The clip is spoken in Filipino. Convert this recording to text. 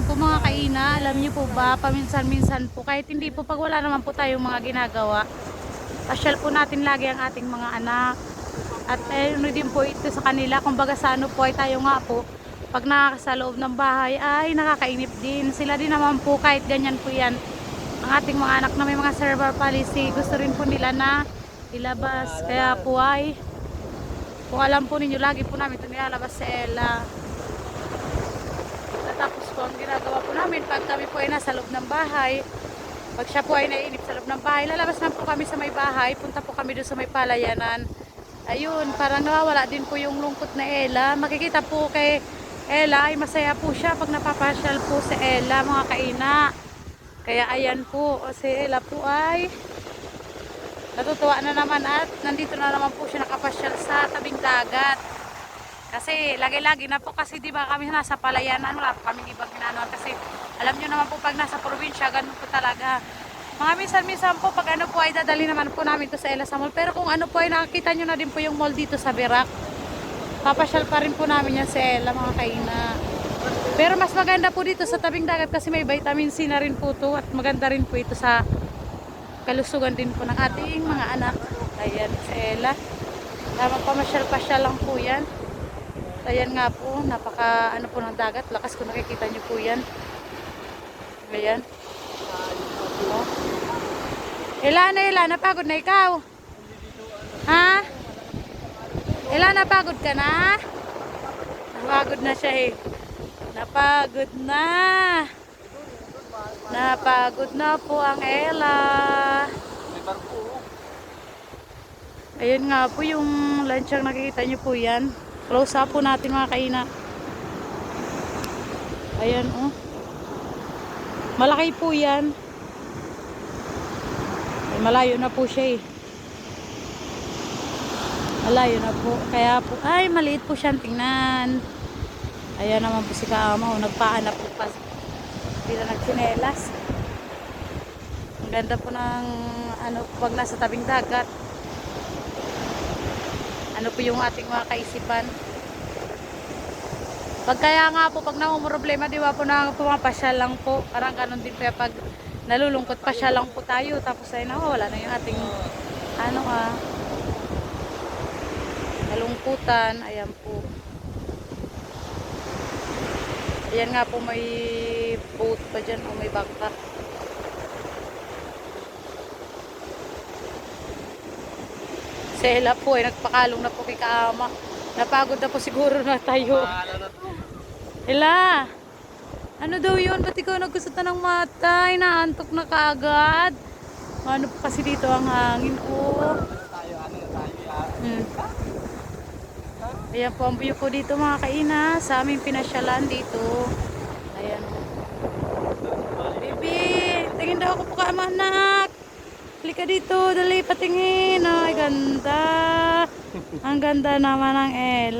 Ayan po mga kaina, alam niyo po ba, paminsan-minsan po, kahit hindi po pag wala naman po tayong mga ginagawa, pasyal po natin lagi ang ating mga anak. At eh, ano din po ito sa kanila, kumbaga sa ano po ay tayo nga po, pag nakakasa loob ng bahay ay nakakainip din. Sila din naman po kahit ganyan po yan. Ang ating mga anak na may mga cerebral palsy, gusto rin po nila na ilabas. Kaya po ay, kung alam po ninyo, lagi po namin ito nilalabas sa Ella. Tapos po, ang ginagawa po namin, pag kami po ay nasa loob ng bahay, pag siya po ay naiinip sa loob ng bahay, lalabas na po kami sa may bahay, punta po kami doon sa may palayanan. Ayun, parang nawawala din po yung lungkot na Ella. Makikita po kay Ella, ay masaya po siya pag napapasyal po sa Ella, mga kaina. Kaya ayan po, si Ella po ay natutuwa na naman at nandito na naman po siya nakapasyal sa tabing dagat. Kasi lagi-lagi na po kasi 'di ba kami nasa palayanan, wala po kaming ibang ginagawa kasi alam niyo naman po pag nasa probinsya ganun po talaga. Mga minsan-minsan po pag ano po ay dadali naman po namin to sa Ela Mall. Pero kung ano po ay nakikita niyo na din po yung mall dito sa Berak. Papasyal pa rin po namin yan sa Ela mga kaina. Pero mas maganda po dito sa tabing dagat kasi may vitamin C na rin po to at maganda rin po ito sa kalusugan din po ng ating mga anak. Ayan sa Ela. Tamang pamasyal-pasyal lang po yan. Ayan nga po, napaka ano po ng dagat. Lakas kung nakikita niyo po yan. Ayan. Oh. Ila na ila, napagod na ikaw? Ha? Ila, napagod ka na? Napagod na siya eh. Napagod na. Napagod na po ang Ella. Ayan nga po yung lanchang nakikita niyo po yan. Close up po natin mga kaina. Ayan oh. Malaki po yan. Ay, malayo na po siya eh. Malayo na po. Kaya po, ay maliit po siyang tingnan. Ayan naman po si Kaama. Oh, nagpaanap po pa. Hindi na nagsinelas. Ang ganda po ng ano, pag nasa tabing dagat. Ano po yung ating mga kaisipan. Pag kaya nga po, pag namumroblema, di ba po na pumapasyal lang po. Parang ganun din po pag nalulungkot pa siya lang po tayo. Tapos ay nawawala na yung ating ano ah, nalungkutan. Ayan po. Ayan nga po may boat pa dyan o may bangka. Si Ella po ay nagpakalong na po kay Kaama. Napagod na po siguro na tayo. Ella! Ano daw yun? Ba't ikaw nagkusot na ng mata? Inaantok na kaagad. Ano po kasi dito ang hangin ko. Hmm. Ayan po ang view ko dito mga kaina. Sa aming pinasyalan dito. Ayan. Baby, tingin daw ako po ka anak. Halika dito, dali patingin. Ay, ganda. Ang ganda naman ng Ella.